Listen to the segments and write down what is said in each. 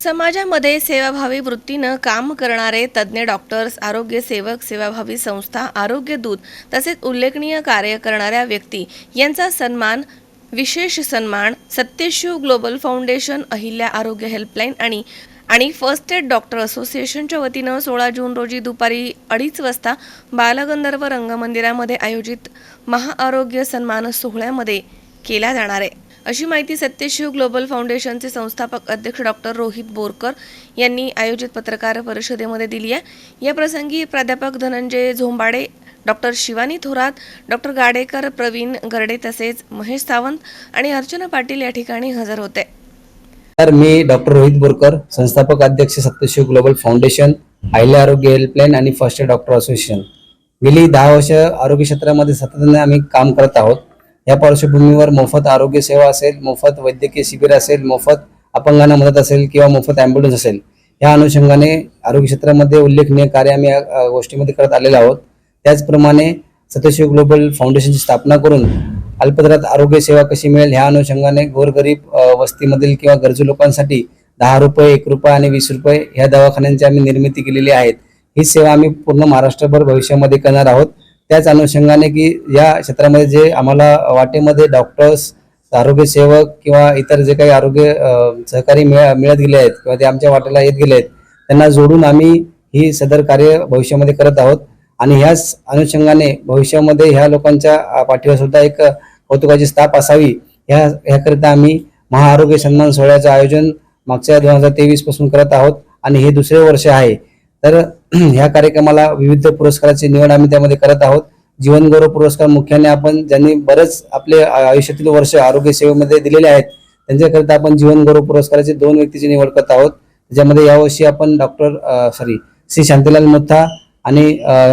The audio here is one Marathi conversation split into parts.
समाजामध्ये सेवाभावी वृत्तीनं काम करणारे तज्ज्ञ डॉक्टर्स आरोग्य सेवक सेवाभावी संस्था आरोग्य दूत तसेच उल्लेखनीय कार्य करणाऱ्या व्यक्ती यांचा सन्मान विशेष सन्मान सत्यशिव ग्लोबल फाउंडेशन अहिल्या आरोग्य हेल्पलाईन आणि आणि फर्स्ट एड डॉक्टर असोसिएशनच्या वतीनं सोळा जून रोजी दुपारी अडीच वाजता बालगंधर्व रंगमंदिरामध्ये आयोजित महाआरोग्य सन्मान सोहळ्यामध्ये केला जाणार आहे. अशी माहिती सत्यशिव ग्लोबल फाउंडेशनचे संस्थापक अध्यक्ष डॉक्टर रोहित बोरकर यांनी आयोजित पत्रकार परिषदेमध्ये दिली आहे. या प्रसंगी प्राध्यापक धनंजय झोंबाडे डॉक्टर शिवानी थोरात डॉक्टर गाडेकर प्रवीण गरडे तसेच महेश सावंत आणि अर्चना पाटील या ठिकाणी हजर होते. तर मी डॉक्टर रोहित बोरकर संस्थापक अध्यक्ष सप्तशिव ग्लोबल फाउंडेशन आयले आरोग्य हेल्पलाईन आणि फर्स्ट एड डॉक्टर असोसिएशन. गेली दहा वर्ष आरोग्य क्षेत्रामध्ये सातत्याने आम्ही काम करत आहोत. या पार्श्वभूमीवर मोफत आरोग्य सेवा असेल मोफत वैद्यकीय शिबिर असेल मोफत अपंगांना मदत असेल किंवा मोफत ॲम्ब्युलन्स असेल या अनुषंगाने आरोग्य क्षेत्रामध्ये उल्लेखनीय कार्य आम्ही या गोष्टीमध्ये करत आलेलो आहोत. त्याचप्रमाणे सत्यशिव ग्लोबल फाउंडेशनची स्थापना करून अल्पदरात आरोग्य सेवा कशी मिळेल ह्या अनुषंगाने गोरगरीब वस्तीमधील किंवा गरजू लोकांसाठी दहा रुपये एक रुपये आणि वीस रुपये ह्या दवाखान्यांची आम्ही निर्मिती केलेली आहेत. ही सेवा आम्ही पूर्ण महाराष्ट्रभर भविष्यामध्ये करणार आहोत. त्याच अनुषंगाने की या क्षेत्रामध्ये जे आम्हाला वाटेमध्ये डॉक्टर्स आरोग्य सेवक किंवा इतर जे काही आरोग्य सहकारी मिळ मिळत गेले आहेत किंवा ते आमच्या वाटेला येत गेले आहेत त्यांना जोडून आम्ही ही सदर कार्य भविष्यामध्ये करत आहोत. आणि ह्याच अनुषंगाने भविष्यामध्ये ह्या लोकांच्या पाठीवर सुद्धा एक कौतुकाची स्थाप असावी. ह्या ह्याकरिता आम्ही महाआरोग्य सन्मान सोहळ्याचं आयोजन मागच्या दोन हजार तेवीसपासून करत आहोत आणि हे दुसरे वर्ष आहे. तर ह्या कार्यक्रमाला विविध पुरस्काराची निवड आम्ही त्यामध्ये करत आहोत. जीवनगौरव पुरस्कार मुख्याने आपण ज्यांनी बरेच आपले आयुष्यातील वर्ष आरोग्य सेवेमध्ये दिलेले आहेत त्यांच्याकरिता आपण जीवनगौरव पुरस्काराची दोन व्यक्तीची निवड करत आहोत. त्याच्यामध्ये यावर्षी आपण डॉक्टर सॉरी श्री शांतीलाल मुथा आणि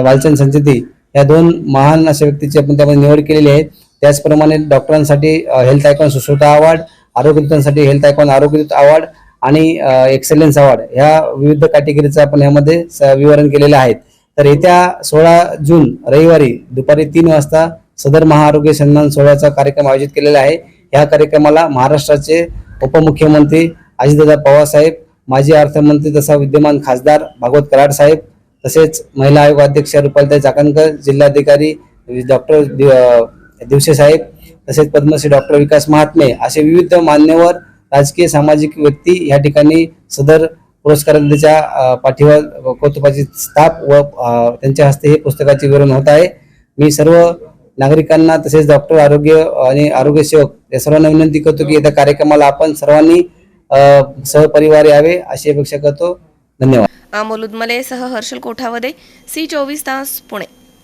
वालचंद संचेती या दोन महान अशा व्यक्तीची आपण त्यामध्ये निवड केलेली आहे. त्याचप्रमाणे डॉक्टरांसाठी हेल्थ आयकॉन सुश्रुता अवॉर्ड आरोग्यदूतांसाठी हेल्थ आयकॉन आरोग्यदूत अवॉर्ड आणि एक्सलन्स अवॉर्ड ह्या विविध कॅटेगरीचं आपण यामध्ये स- विवरण केलेलं आहे तर येत्या सोळा जून रविवारी दुपारी तीन वाजता सदर महाआरोग्य सन्मान सोहळ्याचा कार्यक्रम आयोजित केलेला आहे. या कार्यक्रमाला महाराष्ट्राचे उपमुख्यमंत्री अजितदादा पवारसाहेब माजी अर्थमंत्री तसा विद्यमान खासदार भागवत कराड साहेब तसेच महिला आयोग अध्यक्ष रुपालताई चाकणकर जिल्हाधिकारी डॉक्टर दिवसे साहेब तसेच पद्मश्री डॉक्टर विकास महात्मे असे विविध मान्यवर राजकीय सामाजिक व्यक्ती या ठिकाणी सदर पुरस्कारांच्या पाठीवर कौतुकाची स्थाप व त्यांच्या हस्ते हे पुस्तकाचे विवरण होत आहे. मी सर्व नागरिकांना तसेच डॉक्टर आरोग्य आणि आरोग्य सेवक या सर्वांना विनंती करतो की येत्या कार्यक्रमाला आपण सर्वांनी सहपरिवार यावे अशी अपेक्षा करतो. धन्यवाद. अमोल उदमले सह हर्षल कोठावदे सी चोवीस तास पुणे.